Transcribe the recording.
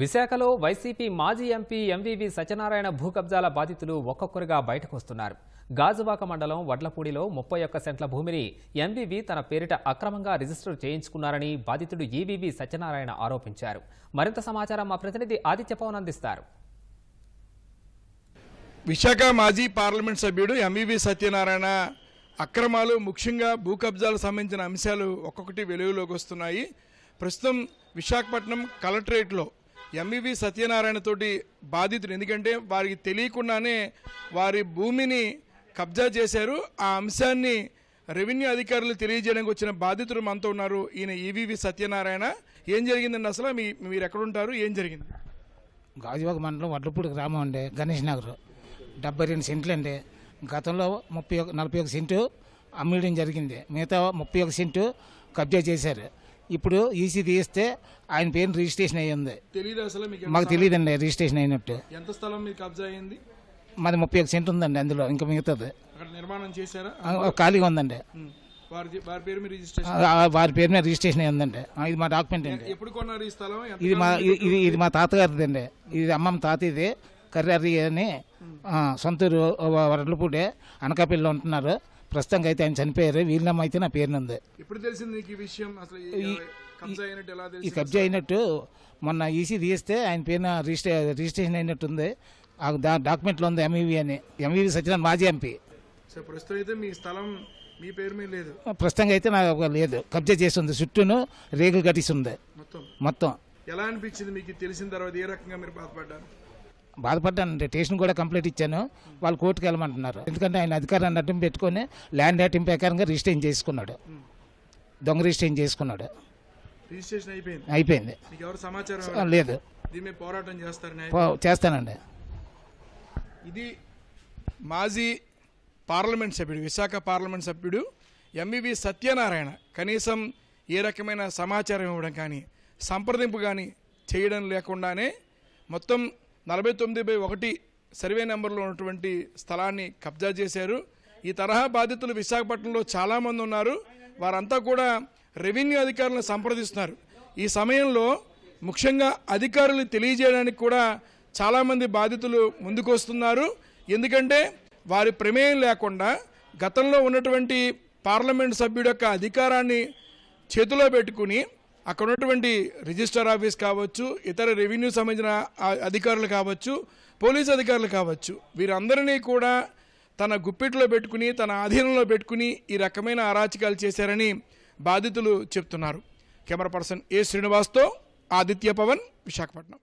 విశాఖలో వైసీపీ మాజీ MP MVV Satyanarayana భూ కబ్జాల బాధితులు ఒక్కొక్కరుగా బయటకు వస్తున్నారు గాజువాక మండలం వడ్లపూడిలో ముప్పై ఒక్క సెంట్ల భూమిని ఎంవివి తన పేరిట అక్రమంగా రిజిస్టర్ చేయించుకున్నారని బాధితుడు ఈవీవి సత్యనారాయణ ఆరోపించారు. మరింత సమాచారం మా ప్రతినిధి ఆదిత్య పవన్ అందిస్తారు. విశాఖ మాజీ పార్లమెంట్ సభ్యుడు ఎంవీవీ సత్యనారాయణ అక్రమాలు ముఖ్యంగా భూ కబ్జాలకు సంబంధించిన అంశాలు ఒక్కొక్కటి వెలుగులోకి వస్తున్నాయి. ప్రస్తుతం విశాఖపట్నం కలెక్టరేట్లో ఎంవివి సత్యనారాయణ తోటి బాధితుడు. ఎందుకంటే వారికి తెలియకుండానే వారి భూమిని కబ్జా చేశారు. ఆ అంశాన్ని రెవెన్యూ అధికారులు తెలియజేయడానికి వచ్చిన బాధితులు మనతో ఉన్నారు. ఈయన ఈవీవి సత్యనారాయణ ఏం జరిగిందండి అసలు? మీ మీరు ఎక్కడుంటారు? ఏం జరిగింది? గాజువాక మండలం వడ్లపూడి గ్రామం అండి గణేష్ నగర్. డెబ్బై రెండు సెంట్లు అండి. గతంలో ముప్పై ఒక నలభై ఒక సెంటు అమ్మేయడం జరిగింది. మిగతా ముప్పై ఒక సెంటు కబ్జా చేశారు. ఇప్పుడు ఈసీ తీస్తే ఆయన పేరు రిజిస్ట్రేషన్ అయ్యింది. మీకు తెలియదండి రిజిస్ట్రేషన్ అయినట్టు. ఎంత స్థలం మీకు కబ్జా అయింది మాది ముప్పై ఒక సెంటు ఉందండి అందులో ఇంకా మిగతాది. నిర్మాణం చేశారా? ఖాళీగా ఉందండి. వారి పేరు మీద రిజిస్ట్రేషన్ అయ్యిందండి. ఆ, ఇది మా డాక్యుమెంట్ అండి. ఎప్పుడు కొన్నారు ఈ స్థలం? ఇది మా ఇది- ఇది మా తాతగారిది అండి ఇది అమ్మమ్మ తాత ఇది కర్రీ అని సొంతూరు వరలపూడి అనకాపల్లిలో ఉంటున్నారు. ప్రస్తుతానికి అయితే ఆయన చనిపోయారు. వీళ్ళమ్మ అయితే నా పేరున ఉంది ఎప్పుడు తెలిసింది నీకు ఈ విషయం? అసలు ఈ కబ్జా అయినట్టు ఎలా ఈ తెలిసింది? కబ్జా అయినట్టు మొన్న ఈసీ తీస్తే ఆయన పేరున రిజిస్ట్రే రిజిస్ట్రేషన్ అయినట్టు ఉంది ఆ డా- డాక్యుమెంట్లో ఉంది ఎంఈవి అని. ఎంఈవి సత్యనారాయణ మాజీ ఎంపీ సో ప్రస్తుతం అయితే మీ స్థలం మీ పేరు మీద లేదు. ప్రస్తుతంగా అయితే నాకు లేదు. కబ్జా చేసి ఉంది చుట్టూను రేగులు కట్టిసి ఉంది మొత్తం? మొత్తం. ఎలా అనిపించింది మీకు ఇది తెలిసిన తర్వాత ఏ రకంగా మీరు బాధపడ్డారు? బాధపడ్డానండి స్టేషన్ కూడా కంప్లైంట్ ఇచ్చాను. వాళ్ళు కోర్టుకు వెళ్ళమంటున్నారు. ఎందుకంటే ఆయన అధికారాన్ని అడ్డం పెట్టుకొని ల్యాండ్ యాక్ట్ ప్రకారంగా రిజిస్ట్రేషన్ చేసుకున్నాడు. దొంగ రిజిస్ట్రేషన్ చేసుకున్నాడు. రిజిస్ట్రేషన్ అయిపోయింది. అయిపోయింది. ఎవరు సమాచారం? లేదు. దీని పోరాటం చేస్తారు చేస్తానండి. ఇది మాజీ పార్లమెంట్ సభ్యుడు విశాఖ పార్లమెంట్ సభ్యుడు ఎంవివి సత్యనారాయణ కనీసం ఏ రకమైన సమాచారం ఇవ్వడం కానీ సంప్రదింపు కానీ చేయడం లేకుండానే మొత్తం నలభై తొమ్మిది బై ఒకటి సర్వే నెంబర్లో ఉన్నటువంటి స్థలాన్ని కబ్జా చేశారు. ఈ తరహా బాధితులు విశాఖపట్నంలో చాలామంది ఉన్నారు. వారంతా కూడా రెవెన్యూ అధికారులను సంప్రదిస్తున్నారు. ఈ సమయంలో ముఖ్యంగా అధికారులు తెలియజేయడానికి కూడా చాలామంది బాధితులు ముందుకు వస్తున్నారు. ఎందుకంటే వారి ప్రమేయం లేకుండా గతంలో ఉన్నటువంటి పార్లమెంట్ సభ్యుడు యొక్క అధికారాన్ని చేతిలో పెట్టుకుని అక్కడ ఉన్నటువంటి రిజిస్టర్ ఆఫీస్ కావచ్చు ఇతర రెవెన్యూ సంబంధించిన అధికారులు కావచ్చు పోలీస్ అధికారులు కావచ్చు వీరందరినీ కూడా తన గుప్పిట్లో పెట్టుకుని తన ఆధీనంలో పెట్టుకుని ఈ రకమైన అరాచకాలు చేశారని బాధితులు చెప్తున్నారు. కెమెరా పర్సన్ ఏ శ్రీనివాస్తో ఆదిత్య పవన్ విశాఖపట్నం.